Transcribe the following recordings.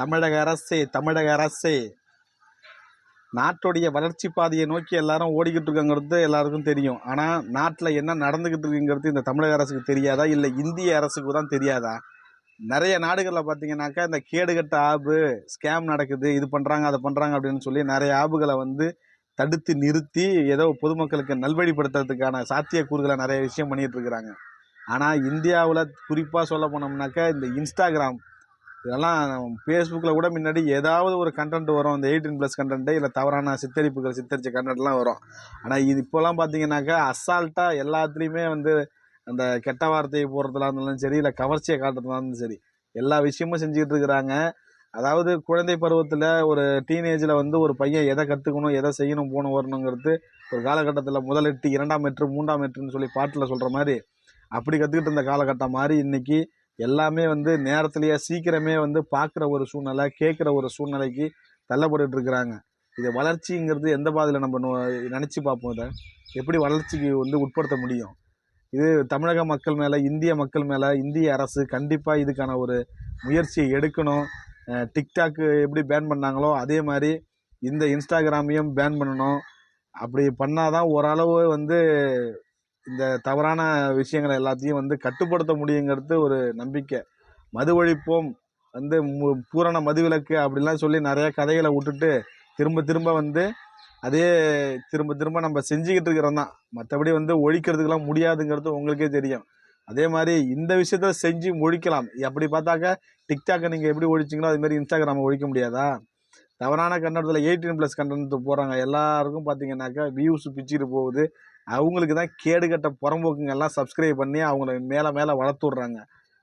தமிழக அரசே தமிழக அரசே. நாட்டுடைய வளர்ச்சி பாதையை நோக்கி எல்லாரும் ஓடிக்கிட்டு இருக்காங்கிறது எல்லாருக்கும் தெரியும். ஆனால் நாட்டில் என்ன நடந்துக்கிட்டு இருக்குங்கிறது இந்த தமிழக அரசுக்கு தெரியாதா? இல்லை இந்திய அரசுக்கு தான் தெரியாதா? நிறைய நாடுகளில் பார்த்தீங்கன்னாக்கா இந்த கேடுகட்ட ஆப்பு ஸ்கேம் நடக்குது இது பண்ணுறாங்க அதை பண்ணுறாங்க அப்படின்னு சொல்லி நிறைய ஆப்புகளை வந்து தடுத்து நிறுத்தி ஏதோ பொதுமக்களுக்கு நல்வழிப்படுத்துறதுக்கான சாத்தியக்கூறுகளை நிறைய விஷயம் பண்ணிகிட்டு இருக்கிறாங்க. ஆனால் இந்தியாவில் குறிப்பாக சொல்ல போனோம்னாக்கா இந்த இன்ஸ்டாகிராம் இதெல்லாம் ஃபேஸ்புக்கில் கூட முன்னாடி ஏதாவது ஒரு கண்டென்ட் வரும். இந்த எயிட்டீன் ப்ளஸ் கண்டென்ட்டு இல்லை தவறான சித்தரிப்புகள் சித்தரித்த கண்டென்ட்லாம் வரும். ஆனால் இது இப்போலாம் பார்த்தீங்கன்னாக்கா அசால்ட்டாக எல்லாத்துலேயுமே வந்து அந்த கெட்ட வார்த்தையை போடுறதுலாம் இருந்தாலும் சரி இல்லை கவர்ச்சியை காட்டுறதுலாம் இருந்தாலும் சரி எல்லா விஷயமும் செஞ்சுக்கிட்டு இருக்கிறாங்க. அதாவது குழந்தை பருவத்தில் ஒரு டீனேஜில் வந்து ஒரு பையன் எதை கற்றுக்கணும் எதை செய்யணும் போகணும் வரணுங்கிறது ஒரு காலகட்டத்தில் முதல் எட்டு இரண்டாம் எட்டு மூன்றாம் எட்டுன்னு சொல்லி பாட்டில் சொல்கிற மாதிரி அப்படி கற்றுக்கிட்டு இருந்த காலகட்டம் மாதிரி இன்னைக்கு எல்லாமே வந்து நேரத்திலேயே சீக்கிரமே வந்து பார்க்குற ஒரு சூழ்நிலை கேட்குற ஒரு சூழ்நிலைக்கு தள்ளப்பட்டு இருக்கிறாங்க இது வளர்ச்சிங்கிறது எந்த பாதையில் நம்ம நினச்சி பார்ப்போம் இதை. எப்படி வளர்ச்சிக்கு வந்து உட்படுத்த முடியும்? இது தமிழக மக்கள் மேலே இந்திய மக்கள் மேலே இந்திய அரசு கண்டிப்பாக இதுக்கான ஒரு முயற்சியை எடுக்கணும். டிக்டாக்கு எப்படி பேன் பண்ணாங்களோ அதே மாதிரி இந்த இன்ஸ்டாகிராமையும் பேன் பண்ணணும். அப்படி பண்ணாதான் ஓரளவு வந்து இந்த தவறான விஷயங்களை எல்லாத்தையும் வந்து கட்டுப்படுத்த முடியுங்கிறது ஒரு நம்பிக்கை. மது ஒழிப்போம் வந்து மு- பூரண மதுவிலக்கு அப்படிலாம் சொல்லி நிறைய கதைகளை விட்டுட்டு திரும்ப திரும்ப வந்து அதே திரும்ப திரும்ப நம்ம செஞ்சுக்கிட்டு இருக்கிறோம் தான். மற்றபடி வந்து ஒழிக்கிறதுக்கெல்லாம் முடியாதுங்கிறது உங்களுக்கே தெரியும். அதே மாதிரி இந்த விஷயத்த செஞ்சு ஒழிக்கலாம். அப்படி பார்த்தாக்கா டிக்டாக்கை நீங்கள் எப்படி ஒழிச்சிங்களோ அதுமாரி இன்ஸ்டாகிராமை ஒழிக்க முடியாதா? தவறான கண்டனத்தில் எயிட்டீன் ப்ளஸ் கண்டனத்துக்கு போகிறாங்க எல்லாருக்கும் பார்த்தீங்கன்னாக்கா வியூஸ் பிச்சுட்டு போகுது. அவங்களுக்கு தான் கேடுகட்ட புறம்போக்குங்க எல்லாம் சப்ஸ்கிரைப் பண்ணி அவங்கள மேலே மேலே வளர்த்து விட்றாங்க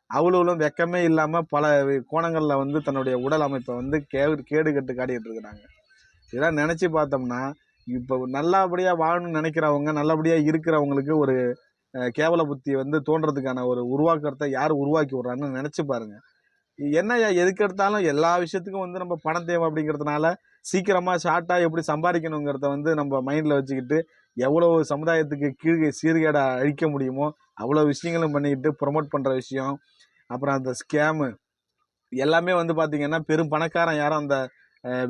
அவ்வளோவும் வெக்கமே இல்லாமல் பல கோணங்களில் வந்து தன்னுடைய உடல் அமைப்பை வந்து கேடு கட்டு காட்டிகிட்டு இருக்கிறாங்க. இதெல்லாம் நினச்சி பார்த்தோம்னா இப்போ நல்லபடியாக வாழணும்னு நினைக்கிறவங்க நல்லபடியாக இருக்கிறவங்களுக்கு ஒரு கேவல புத்தி வந்து தோன்றதுக்கான ஒரு உருவாக்கத்தை யார் உருவாக்கி விட்றாங்கன்னு நினச்சி பாருங்க. என்னய்யா எதுக்கு எடுத்தாலும் எல்லா விஷயத்துக்கும் வந்து நம்ம பணம் தேவை அப்படிங்கிறதுனால சீக்கிரமாக ஷார்ட்டாக எப்படி சம்பாதிக்கணுங்கிறத வந்து நம்ம மைண்டில் வச்சுக்கிட்டு எவ்வளோ சமுதாயத்துக்கு கீழே சீர்கேடை அழிக்க முடியுமோ அவ்வளோ விஷயங்களும் பண்ணிக்கிட்டு ப்ரொமோட் பண்ணுற விஷயம். அப்புறம் அந்த ஸ்கேமு எல்லாமே வந்து பார்த்தீங்கன்னா பெரும் பணக்காரன் யாரும் அந்த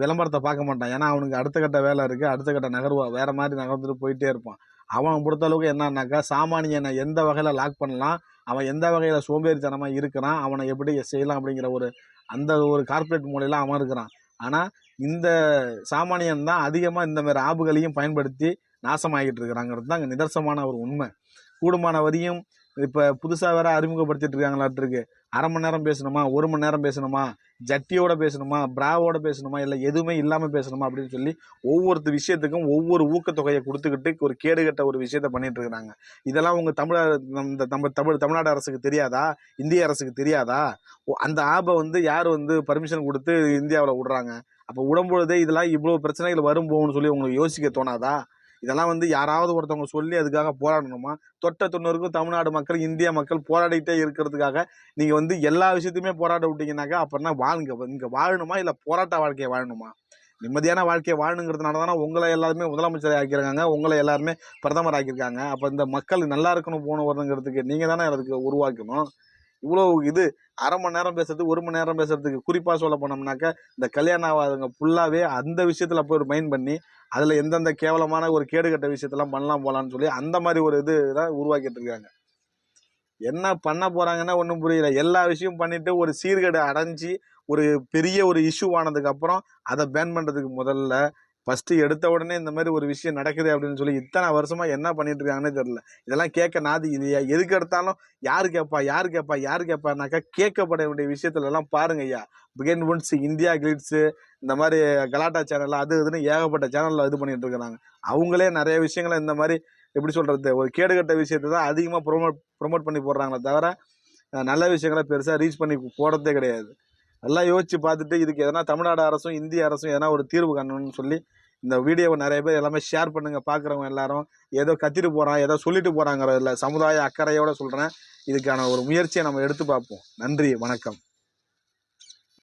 விளம்பரத்தை பார்க்க மாட்டான். ஏன்னா அவனுக்கு அடுத்த கட்ட வேலை இருக்குது அடுத்த கட்ட நகர்வா வேறு மாதிரி நகர்ந்துட்டு போயிட்டே இருப்பான். அவன் பொறுத்த அளவுக்கு என்னன்னாக்கா சாமானியனை எந்த வகையில் லாக் பண்ணலாம் அவன் எந்த வகையில் சோம்பேறித்தனமாக இருக்கிறான் அவனை எப்படி செய்யலாம் அப்படிங்கிற ஒரு அந்த ஒரு கார்ப்பரேட் மூலையில் அவன் இருக்கிறான். ஆனால் இந்த சாமானியன் தான் அதிகமாக இந்த மாதிரி ஆப்புகளையும் பயன்படுத்தி நாசமாகிட்டு இருக்கிறாங்கிறது தான் நிதர்சனமான ஒரு உண்மை. கூடுமான வரையும் இப்போ புதுசாக வேற அறிமுகப்படுத்திட்டு இருக்காங்களாட்டுருக்கு. அரை மணி நேரம் பேசணுமா? ஒரு மணி நேரம் பேசணுமா? ஜட்டியோட பேசணுமா? பிராவோட பேசணுமா? இல்லை எதுவுமே இல்லாமல் பேசணுமா? அப்படின்னு சொல்லி ஒவ்வொருத்த விஷயத்துக்கும் ஒவ்வொரு ஊக்கத்தொகையை கொடுத்துக்கிட்டு ஒரு கேடுகட்ட ஒரு விஷயத்த பண்ணிட்டு இருக்கிறாங்க இதெல்லாம் உங்க தமிழ இந்த நம்ம தமிழ் தமிழ்நாடு அரசுக்கு தெரியாதா? இந்திய அரசுக்கு தெரியாதா? ஓ, அந்த ஆப்பை வந்து யார் வந்து பர்மிஷன் கொடுத்து இந்தியாவில் விடுறாங்க? அப்போ உடம்பொழுதே இதெல்லாம் இவ்வளோ பிரச்சனைகள் வரும் போகும்னு சொல்லி உங்களுக்கு யோசிக்க தோணாதா? இதெல்லாம் வந்து யாராவது ஒருத்தவங்க சொல்லி அதுக்காக போராடணுமா? தொட்ட தொண்ணூறுக்கும் தமிழ்நாடு மக்கள் இந்திய மக்கள் போராடிட்டே இருக்கிறதுக்காக நீங்கள் வந்து எல்லா விஷயத்தையுமே போராட விட்டீங்கன்னாக்கா அப்புறம்னா வாழ்ங்க? இங்கே வாழணுமா? இல்லை போராட்ட வாழ்க்கையை வாழணுமா? நிம்மதியான வாழ்க்கையை வாழணுங்கிறதுனால தானே உங்களை எல்லாருமே முதலமைச்சர் ஆக்கியிருக்காங்க உங்களை எல்லாருமே பிரதமர் ஆக்கியிருக்காங்க. அப்போ இந்த மக்கள் நல்லா இருக்கணும் போகணும் வரணுங்கிறதுக்கு நீங்கள் தானே அதுக்கு உருவாக்கணும். இவ்வளோ இது அரை மணி நேரம் பேசுறது ஒரு மணி நேரம் பேசுறதுக்கு குறிப்பாக சொல்ல போனோம்னாக்க இந்த கல்யாணம் ஆகாதவங்க ஃபுல்லாகவே அந்த விஷயத்தில் போய் ஒரு மைண்ட் பண்ணி அதில் எந்தெந்த கேவலமான ஒரு கேடுகட்ட விஷயத்தெல்லாம் பண்ணலாம் போகலான்னு சொல்லி அந்த மாதிரி ஒரு இது தான் உருவாக்கிட்டு இருக்காங்க. என்ன பண்ண போறாங்கன்னா ஒன்றும் புரியல. எல்லா விஷயம் பண்ணிட்டு ஒரு சீர்கேடு அடைஞ்சி ஒரு பெரிய ஒரு இஷ்யூ ஆனதுக்கு அப்புறம் அதை பேன் பண்றதுக்கு முதல்ல ஃபஸ்ட்டு எடுத்த உடனே இந்த மாதிரி ஒரு விஷயம் நடக்குது அப்படின்னு சொல்லி இத்தனை வருஷமாக என்ன பண்ணிட்டு இருக்காங்கன்னு தெரில இதெல்லாம் கேட்க நாதி இல்லையா எதுக்கு எடுத்தாலும் யார் கேட்பா யார் கேட்பா யார் கேட்பானாக்கா கேட்கப்பட வேண்டிய விஷயத்துலலாம் பாருங்க ஐயா. பிகன் ஒன்ஸ் இந்தியா கிளிட்ஸு இந்த மாதிரி கலாட்டா சேனல் அது இதுன்னு ஏகப்பட்ட சேனலில் இது பண்ணிட்டு இருக்கிறாங்க. அவங்களே நிறைய விஷயங்களை இந்த மாதிரி எப்படி சொல்கிறது ஒரு கேடுகட்ட விஷயத்தை தான் அதிகமாக ப்ரொமோட் ப்ரொமோட் பண்ணி போடுறாங்களே தவிர நல்ல விஷயங்களை பெருசாக ரீச் பண்ணி போடுறதே கிடையாது. நல்லா யோசிச்சு பார்த்துட்டு இதுக்கு எதனா தமிழ்நாடு அரசும் இந்திய அரசும் எதனா ஒரு தீர்வு காணணும்னு சொல்லி இந்த வீடியோவை நிறைய பேர் எல்லாமே ஷேர் பண்ணுங்க பார்க்குறவங்க எல்லாரும். ஏதோ கத்திட்டு போகிறான் ஏதோ சொல்லிட்டு போகிறாங்கிறதில்ல சமுதாய அக்கறையோட சொல்கிறேன் இதுக்கான ஒரு முயற்சியை நம்ம எடுத்து பார்ப்போம். நன்றி வணக்கம்.